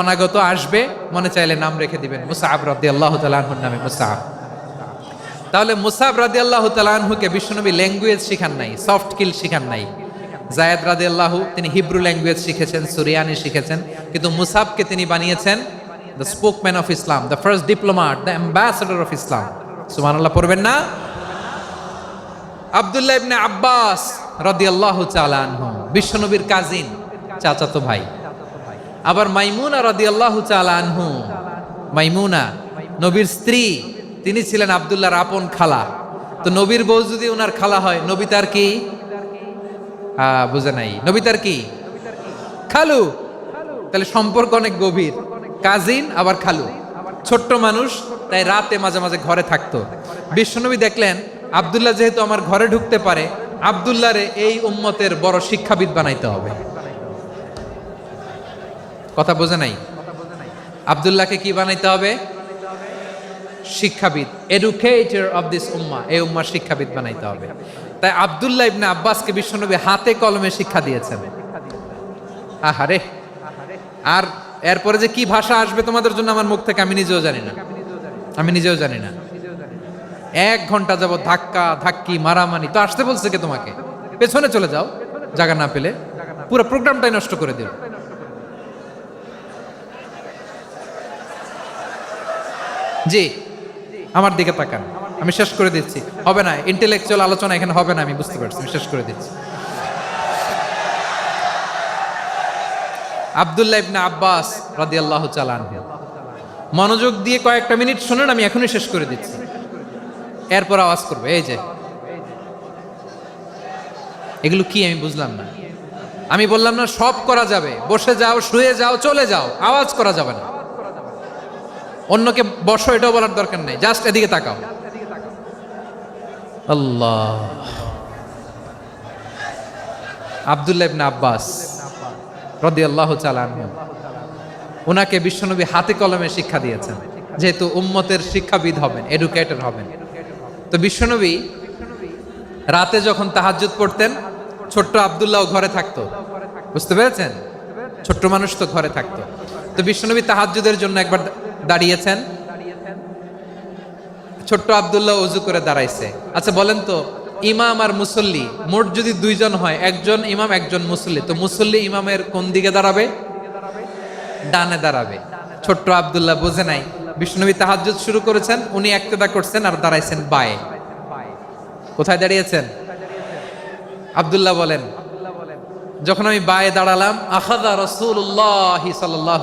অনাগত আসবে, মনে চাইলে নাম রেখে দিবেন। মুসাহাব রাদি আল্লাহ তালাহুর নামে মুসাহাব তাহলে মুসাহাব রাদি আল্লাহ তালাহুকে বিশ্বনবী ল্যাঙ্গুয়েজ শিখান নাই সফট কিল শিখান নাই। জায়দ রাদি আল্লাহ তিনি হিব্রু ল্যাঙ্গুয়েজ শিখেছেন, সুরিয়ানি শিখেছেন, কিন্তু মুসাবকে তিনি বানিয়েছেন the spokesman of Islam the first diplomat the ambassador of Islam সুমান আল্লাহ পড়বেন না? আবদুল্লাহ ইবনে আব্বাস রাদিয়াল্লাহু তাআলা আনহু, বিশ্বনবীর কাজিন চাচাতো ভাই। আবার মাইমুনা রাদিয়াল্লাহু তাআলা আনহু। মাইমুনা, নবীর স্ত্রী, তিনি ছিলেন আবদুল্লাহর আপন খালা। তো নবীর বউ যদি ওনার খালা হয়, নবী তার কি? বুঝে নাই। নবী তার কি? খালু। তাহলে সম্পর্ক অনেক গভীর। কাজিন, আবার খালু। ছোট্ট মানুষ, তাই রাতে মাঝে মাঝে ঘরে থাকতো। বিশ্বনবী দেখলেন, আব্দুল্লাহ যেহেতু আমার ঘরে ঢুকতে পারে, আব্দুল্লাহরে এই উম্মতের বড় শিক্ষাবিদ বানাইতে হবে। কথা বোঝে নাই? আব্দুল্লাহকে কি বানাইতে হবে? শিক্ষাবিদ। এডুকেটর অফ দিস উম্মা এই উম্মার শিক্ষাবিদ বানাইতে হবে। তাই আব্দুল্লাহ ইবনে আব্বাসকে বিশ্বনবী হাতে কলমে শিক্ষা দিয়েছেন। আহারে। আর এরপরে যে কি ভাষা আসবে তোমাদের জন্য আমার মুখ থেকে আমি নিজেও জানি না। আমি নিজেও জানি না। এক ঘণ্টা যাব ধাক্কা, ধাক্কি, মারামারি। তো আসতে বলছে কে তোমাকে? পেছনে চলে যাও। জায়গা না পেলে। পুরো প্রোগ্রামটাই নষ্ট করে দিল। জি, আমার দিকে তাকান। আমি শেষ করে দিচ্ছি। হবে না ইন্টেলেকচুয়াল আলোচনা এখানে হবে না, আমি বুঝতে পারছি, আমি শেষ করে দিচ্ছি। আব্দুল্লাহ ইবনে আব্বাস রাদিয়াল্লাহু তাআলা আনহু। মনোযোগ দিয়ে কয়েকটা মিনিট শুনুন, আমি এখনই শেষ করে দিচ্ছি। এরপর আওয়াজ করবে, এই যে। এগুলো কি আমি বুঝলাম না। আমি বললাম না, সব করা যাবে। বসে যাও, শুয়ে যাও, চলে যাও, আওয়াজ করা যাবে না। অন্যকে বসো, এটাও বলার দরকার নেই। জাস্ট এদিকে তাকাও। আল্লাহ। আব্দুল্লাহ আব্বাস রাদিয়াল্লাহু তাআলা আনহু ওনাকে বিশ্বনবী হাতে কলমে শিক্ষা দিয়েছেন, যেহেতু উম্মতের শিক্ষাবিদ হবেন এডুকেটর হবেন। তো বিশ্বনবী রাতে যখন তাহাজ্জুদ পড়তেন, ছোট্ট আব্দুল্লাহ ঘরে থাকতো। বুঝতে পেরেছেন? ছোট্ট মানুষ তো ঘরে থাকতো। তো বিশ্বনবী তাহাজ্জুদের জন্য একবার দাঁড়িয়েছেন? ছোট্ট আব্দুল্লাহ অজু করে দাঁড়াইছে। আচ্ছা বলেন তো, ইমাম আর মুসল্লি, মোট যদি দুইজন হয়, একজন ইমাম, একজন মুসল্লি, তো মুসল্লি ইমামের কোন দিকে দাঁড়াবে? ডানে দাঁড়াবে। ছোট্ট আব্দুল্লাহ বোঝে নাই। বিষ্ণুনবী তাহাজ্জুদ শুরু করেছেন, উনি একতেদা করছেন আর দাঁড়াইছেন বায়ে। কোথায় দাঁড়িয়েছেন? আব্দুল্লাহ বলেন, যখন আমি বায়ে দাঁড়ালাম আখাদা রসুল্লাহ সাল্লাহ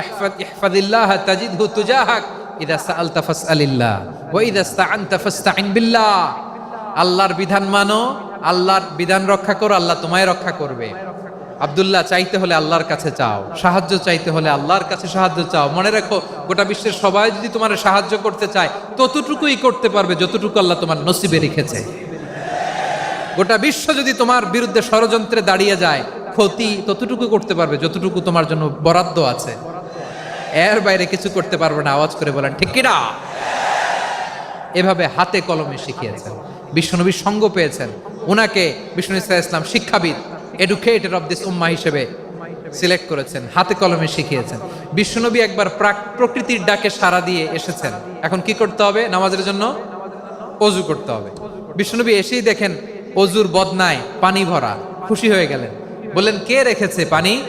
ইহফাদ, ইহফাদিল্লাহ তাজিদহু তুজাহাক। ইদা সাআলতা ফাসআলিল্লাহ, ওয়া ইদা ইসতাআনতা ফাসতাইন বিল্লাহ। আল্লাহর বিধান মানো, আল্লাহর বিধান রক্ষা করো, আল্লাহ তোমায় রক্ষা করবে। আব্দুল্লাহ, চাইতে হলে আল্লাহর কাছে চাও। সাহায্য চাইতে হলে আল্লাহর কাছে সাহায্য চাও। মনে রাখো, গোটা বিশ্বের সবাই যদি তোমার সাহায্য করতে চায়, ততটুকুই করতে পারবে যতটুকু আল্লাহ তোমার নসিবে রেখেছে। গোটা বিশ্ব যদি তোমার বিরুদ্ধে ষড়যন্ত্রে দাঁড়িয়ে যায়, ক্ষতি ততটুকু করতে পারবে যতটুকু তোমার জন্য বরাদ্দ আছে। এর বাইরে কিছু করতে পারবে না, আওয়াজ করে বলেন, ঠিক কিনা? এভাবে হাতে কলমে শিখিয়েছেন। বিশ্বনবীর সঙ্গ পেয়েছেন। ওনাকে বিষ্ণু ইসলাম ইসলাম শিক্ষাবিদ এডুকেটেড অফ দিস উম্মা হিসেবে সিলেক্ট করেছেন, হাতে কলমে শিখিয়েছেন। বিশ্বনবী একবার প্রাক- প্রকৃতির ডাকে সাড়া দিয়ে এসেছেন। এখন কি করতে হবে? নামাজের জন্য অজু করতে হবে। বিশ্বনবী এসেই দেখেন অজুর বদনায় পানি ভরা। খুশি হয়ে গেলেন। বললেন, কে রেখেছে পানি?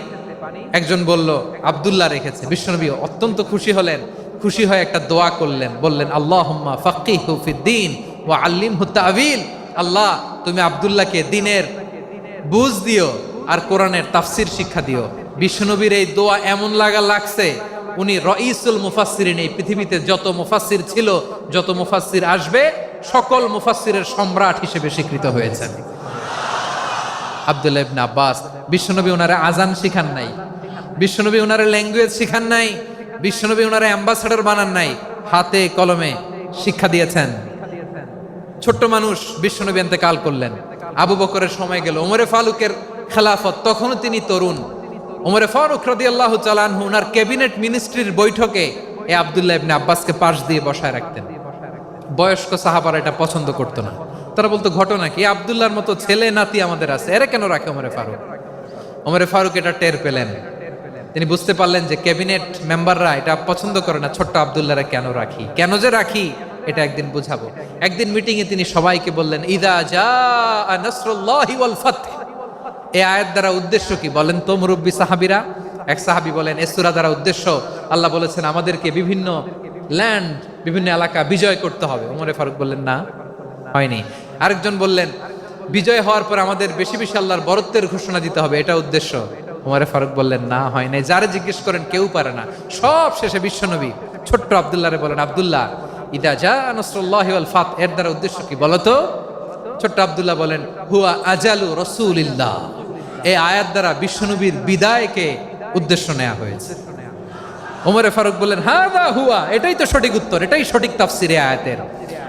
একজন বলল, আব্দুল্লাহ রেখেছে। বিশ্বনবী অত্যন্ত খুশি হলেন। খুশি হয়ে একটা দোয়া করলেন। বললেন আল্লাহ ফাকিহু ফিদ্দিন ও আল্লিম তাবিল। আল্লাহ, তুমি আব্দুল্লাহকে দিনের বুঝ দিও আর কোরআনের তাফসির শিক্ষা দিও। বিশ্বনবীর এই দোয়া এমন লাগা লাগছে, উনি রঈসুল মুফাসসিরিন, এই পৃথিবীতে যত মুফাসসির ছিল, যত মুফাসসির আসবে, সকল মুফাসসিরের সম্রাট হিসেবে স্বীকৃত হয়েছেন। আব্দুল্লাহ ইবনে আব্বাস, বিশ্বনবী ওনারে আজান শিখান নাই। বিশ্বনবী ওনারে ল্যাঙ্গুয়েজ শিখান নাই, বিশ্বনবী ওনারা অ্যাম্বাসাডার বানান নাই, হাতে, কলমে শিক্ষা দিয়েছেন। ছোট্ট মানুষ বিশ্বনবী কাল করলেন। আবু বকরের সময় গেল, ওমরে ফালুকের খেলাফত, তখনও তিনি তরুণ। ওমরে ফারুক রদি আল্লাহ চালানহু ওনার ক্যাবিনেট মিনিস্ট্রির বৈঠকে এ আবদুল্লাহ ইবনে আব্বাসকে পাশ দিয়ে বসায় রাখতেন। বয়স্ক সাহাবারা এটা পছন্দ করতো না। তারা বলতো, ঘটনা কি? আবদুল্লাহর মতো ছেলে, নাতি আমাদের আছে। এরা কেন রাখে ওমরে ফারুক? ওমরে ফারুক এটা টের পেলেন। তিনি বুঝতে পারলেন যে ক্যাবিনেট মেম্বাররা এটা পছন্দ করে না, ছোট্ট আবদুল্লাহরা কেন রাখি? কেন যে রাখি? এটা একদিন বুঝাবো। একদিন মিটিং এ তিনি সবাইকে বললেন, ইদা যা নাসরুল্লাহি ওয়াল ফাতহ। এই আয়াত দ্বারা উদ্দেশ্য কি বলেন তো, মুরব্বী সাহাবিরা? এক সাহাবি বলেন, এ সূরা দ্বারা উদ্দেশ্য আল্লাহ বলেছেন, আমাদেরকে বিভিন্ন ল্যান্ড বিভিন্ন এলাকা বিজয় করতে হবে। ওমরে ফারুক বললেন, না, হয়নি। আরেকজন বললেন, বিজয় হওয়ার পর আমাদের বেশি বেশি আল্লাহর বরত্বের ঘোষণা দিতে হবে, এটা উদ্দেশ্য। ওমরে ফারুক বললেন, না, হয় নাই। যারা জিজ্ঞেস করেন, কেউ পারে না। সব শেষে বিশ্বনবী ছোট্ট আবদুল্লাহরে বলেন, আবদুল্লাহ, ইদা যা নসরুল্লাহ ফাত। এর দ্বারা উদ্দেশ্য কি বলতো ছোট্ট আবদুল্লাহ বলেন, হুয়া আজালু রসুলিল্লাহ। এই আয়াত দ্বারা বিশ্বনবীর বিদায়কে উদ্দেশ্য নেওয়া হয়েছে। ওমরে ফারুক বললেন হ্যাঁ দা হুয়া। এটাই তো সঠিক উত্তর, এটাই সঠিক তাফসিরে আয়াতের।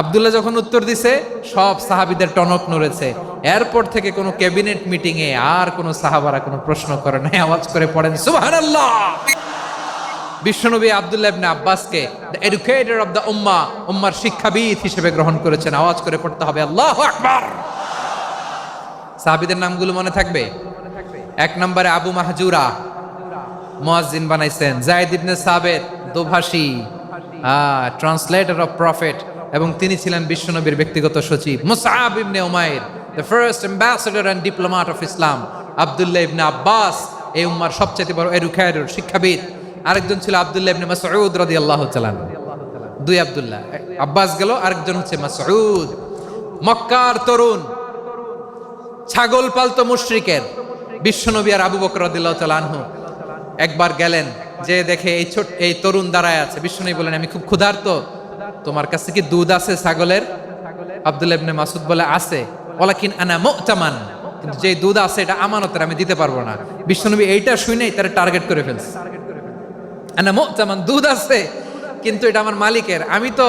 আব্দুল্লাহ যখন উত্তর দিছে, সব সাহাবিদের টনক নড়েছে। এরপর থেকে কোনো ক্যাবিনেট মিটিং এ আর কোনো সাহাবারা কোনো প্রশ্ন করে নাই, আওয়াজ করে পড়েন, সুবহানাল্লাহ! বিশ্বনবী আব্দুল্লাহ ইবনে আব্বাসকে দ্য এডুকেটর অফ দ্য উম্মা উম্মার শিক্ষাবিদ হিসেবে গ্রহণ করেছেন। আওয়াজ করে পড়তে হবে, আল্লাহু আকবার! সাহাবীদের নামগুলো মনে থাকবে? এক নম্বরে আবু মাহজুরা মুয়াজ্জিন বানাইছেন জায়েদ ইবনে সাবেত, দোভাষী ট্রান্সলেটর অফ প্রফেট। এবং তিনি ছিলেন বিশ্বনবীর ব্যক্তিগত সচিব। মুসআব ইবনে Umair the first ambassador and diplomat of Islam Abdullah ইবনে আব্বাস, এই উম্মার সবচেয়ে বড় এডুকেটর শিক্ষাবিদ। আরেকজন ছিল আব্দুল্লাহ ইবনে মাসউদ রাদিয়াল্লাহু তাআলা দুই আব্দুল্লাহ। আব্বাস গেল, আরেকজন হচ্ছে মাসউদ। মক্কার তরুণ, ছাগল পালতো মুশরিকের, বিশ্বনবী আর আবু বকর রাদিয়াল্লাহু তাআলা আনহু। একবার গেলেন, যে দেখে এই ছোট এই তরুণ দাঁড়ায় আছে। বিশ্বনবী বলেন আমি খুব ক্ষুধার্ত। তোমার কাছে কি দুধ আছে ছাগলের? আব্দুল্লাহ ইবনে মাসুদ বলে, আছে। ওয়ালাকিন আনা মুতামান। কিন্তু যে দুধ আছে, এটা আমানতের, আমি দিতে পারব না। বিশ্বনবী এইটা শুনেই তারা টার্গেট করে ফেলছে। আনা মুতামান, দুধ আছে, কিন্তু এটা আমার মালিকের। আমি তো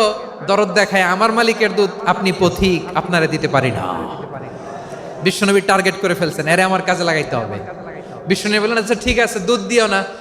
দরদ দেখাই, আমার মালিকের দুধ আপনি পথিক, আপনারে দিতে পারি না। বিশ্বনবী টার্গেট করে ফেলছেন, এরে আমার কাজে লাগাইতে হবে। বিশ্বনবী বললেন আচ্ছা ঠিক আছে, দুধ দিও না।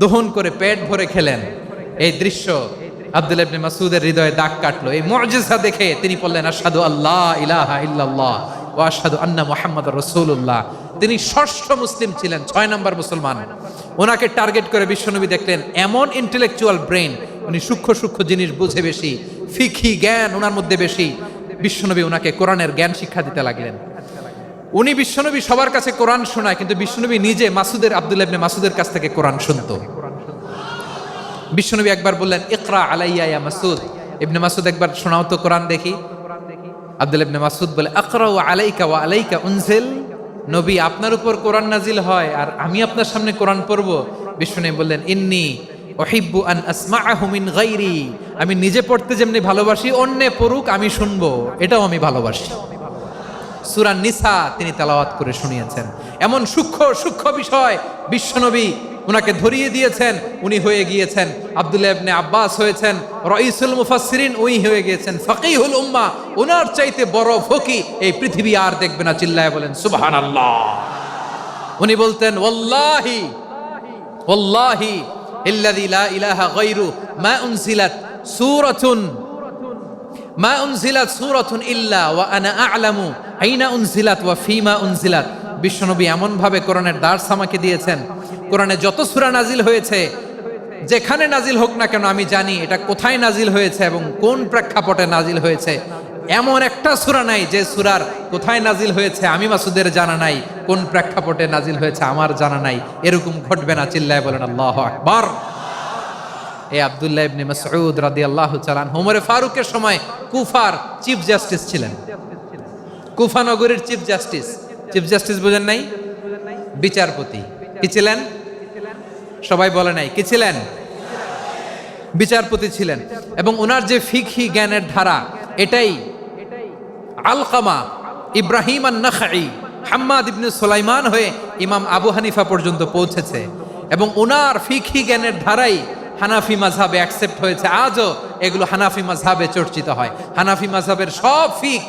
দহন করে পেট ভরে খেলেন। এই দৃশ্য আব্দুল ইবনে মাসুদের হৃদয়ে দাগ কাটলো। এই মুজিজা দেখে তিনি বললেন, আশহাদু আল্লাহ ইলাহা ইল্লাল্লাহ ওয়া আশহাদু আন্না মুহাম্মাদুর রাসূলুল্লাহ। তিনি ষষ্ঠ মুসলিম ছিলেন, ছয় নম্বর মুসলমান। ওনাকে টার্গেট করে বিশ্বনবী দেখলেন, এমন ইন্টেলেকচুয়াল ব্রেন উনি সূক্ষ্ম সূক্ষ্ম জিনিস বুঝে বেশি ফিকি জ্ঞান ওনার মধ্যে বেশি। বিশ্বনবী ওনাকে কোরআনের জ্ঞান শিক্ষা দিতে লাগলেন। উনি বিশ্বনবী সবার কাছে কোরআন শোনায়, কিন্তু বিশ্বনবী নিজে মাসুদের, আব্দুল্লাহ ইবনে মাসুদের কাছ থেকে কোরআন শুনতো। বিশ্বনবী একবার বললেন, ইকরা আলাইয়া ইয়া মাসুদ। ইবনে মাসুদ একবার, শোনাও তো কোরআন দেখি। আব্দুল্লাহ ইবনে মাসুদ বলে আকরা ওয়া আলাইকা ওয়া আলাইকা উনজিল। নবী, আপনার উপর কোরআন নাজিল হয় আর আমি আপনার সামনে কোরআন পড়ব। বিশ্বনবী বললেন, ইন্নি ওহিব্বু আন আসমাআহু মিন গায়রি। আমি নিজে পড়তে যেমনি ভালোবাসি, অন্যে পড়ুক, আমি শুনব। এটাও আমি ভালোবাসি। সুরা নিসা তিনি তেলাওয়াত করে শুনিয়েছেন। এমন সূক্ষ্ম সূক্ষ্ম বিষয় বিশ্বনবী উনাকে ধরিয়ে দিয়েছেন, উনি হয়ে গিয়েছেন, আব্দুল্লাহ ইবনে আব্বাস হয়েছেন, রইসুল মুফাসসিরিন উনি হয়ে গিয়েছেন, ফকিহুল উম্মাহ। উনার চাইতে বড় ফকি এই পৃথিবী আর দেখবে না, চিল্লায় বলেন, সুবহানাল্লাহ। উনি বলতেন, ওয়াল্লাহি ওয়াল্লাহি, ইল্লাযী লা ইলাহা গায়রু, মা উনজিলাত সুরাতুন মা উনজিলাত সুরাতুন ইল্লা ওয়া আনা আ'লামু। আইনা উনজিলাত ওয়া ফিমা উনজিলাত। বিশ্বনবী এমন ভাবে কোরআনের দার্স আমাকে দিয়েছেন। কোরআনে যত সূরা নাজিল হয়েছে, যেখানে নাজিল হোক না কেন, আমি জানি এটা কোথায় নাজিল হয়েছে এবং কোন প্রেক্ষাপটে নাজিল হয়েছে। এমন একটা সূরা নাই যে সূরার কোথায় নাজিল হয়েছে, আমি মাসুদের জানা নাই। কোন প্রেক্ষাপটে নাজিল হয়েছে, আমার জানা নাই। এরকম ঘটবে না, চিল্লায় বলেন, আল্লাহু আকবার। এই আবদুল্লাহ ইবনে মাসউদ রাদিয়াল্লাহু তাআলা ওমরে ফারুকের সময় কুফার চিফ জাস্টিস ছিলেন। কুফা নগরীর চিফ জাস্টিস। চিফ জাস্টিস বোঝেন নাই? বিচারপতি। কি ছিলেন? সবাই বলে নাই। কি ছিলেন? বিচারপতি ছিলেন। এবং ওনার যে ফিকহি জ্ঞানের ধারা, এটাই আলকামা ইব্রাহিম আন নাখাই হাম্মাদ ইবনে সুলাইমান হয়ে ইমাম আবু হানিফা পর্যন্ত পৌঁছেছে। এবং ওনার ফিকহি জ্ঞানের ধারাই হানাফি মাঝহাবে অ্যাকসেপ্ট হয়েছে, আজও এগুলো হানাফি মাঝহাবে চর্চিত হয়। হানাফি মাঝহাবের সব ফিক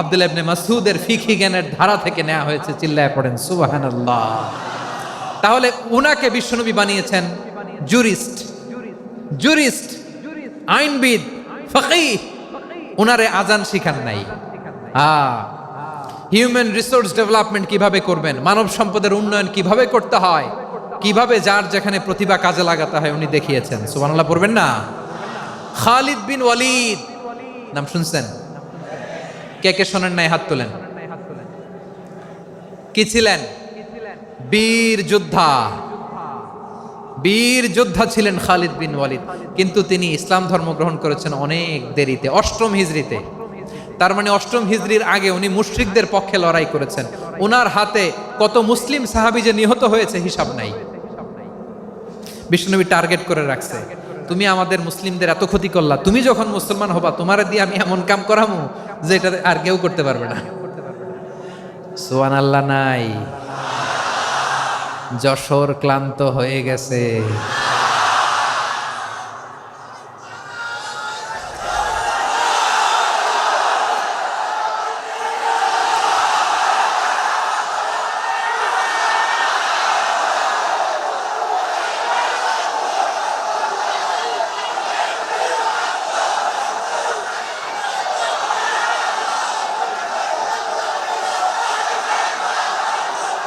আব্দুল ইবনে মাসুদের ফিকহি জ্ঞানের ধারা থেকে নেওয়া হয়েছে, চিল্লায় পড়েন, সুবহানাল্লাহ। তাহলে উনাকে বিশ্বনবী বানিয়েছেন জুরিস্ট। জুরিস্ট, আইনবিদ, ফকিহ। উনারে আজান শিখান নাই। হিউম্যান রিসোর্স ডেভেলপমেন্ট কীভাবে করবেন, মানব সম্পদের উন্নয়ন কীভাবে করতে হয় কীভাবে যার যেখানে প্রতিভা কাজে লাগাতে হয় উনি দেখিয়েছেন। সুবহানাল্লাহ, পড়বেন না? খালিদ বিন ওয়ালিদ। নাম শুনছেন? কে কে শোনেন নাই, হাত তোলেন। কি ছিলেন? বীর যোদ্ধা। বীর যোদ্ধা ছিলেন খালিদ বিন ওয়ালিদ। কিন্তু তিনি ইসলাম ধর্ম গ্রহণ করেছেন অনেক দেরিতে, অষ্টম হিজড়িতে। তার মানে অষ্টম হিজড়ির আগে উনি মুশরিকদের পক্ষে লড়াই করেছেন। ওনার হাতে কত মুসলিম সাহাবি যে নিহত হয়েছে হিসাব নাই। বিষ্ণুনবী টার্গেট করে রাখছে। তুমি আমাদের মুসলিমদের এত ক্ষতি করলা, তুমি যখন মুসলমান হবা, তোমার দিয়ে আমি এমন কাম করামু যে এটা আর কেউ করতে পারবে না। সোয়ান আল্লাহ নাই। যশোর ক্লান্ত হয়ে গেছে।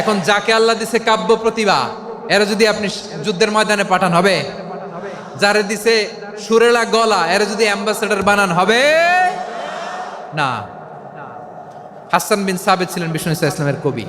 এখন যাকে আল্লাহ দিছে কাব্য প্রতিভা এরা যদি আপনি যুদ্ধের ময়দানে পাঠান হবে। যারে দিছে সুরেলা গলা এরা যদি অ্যাম্বাসেডার বানান হবে। না। হাসান বিন সাবেদ ছিলেন বিষ্ণু ইসলামের কবি।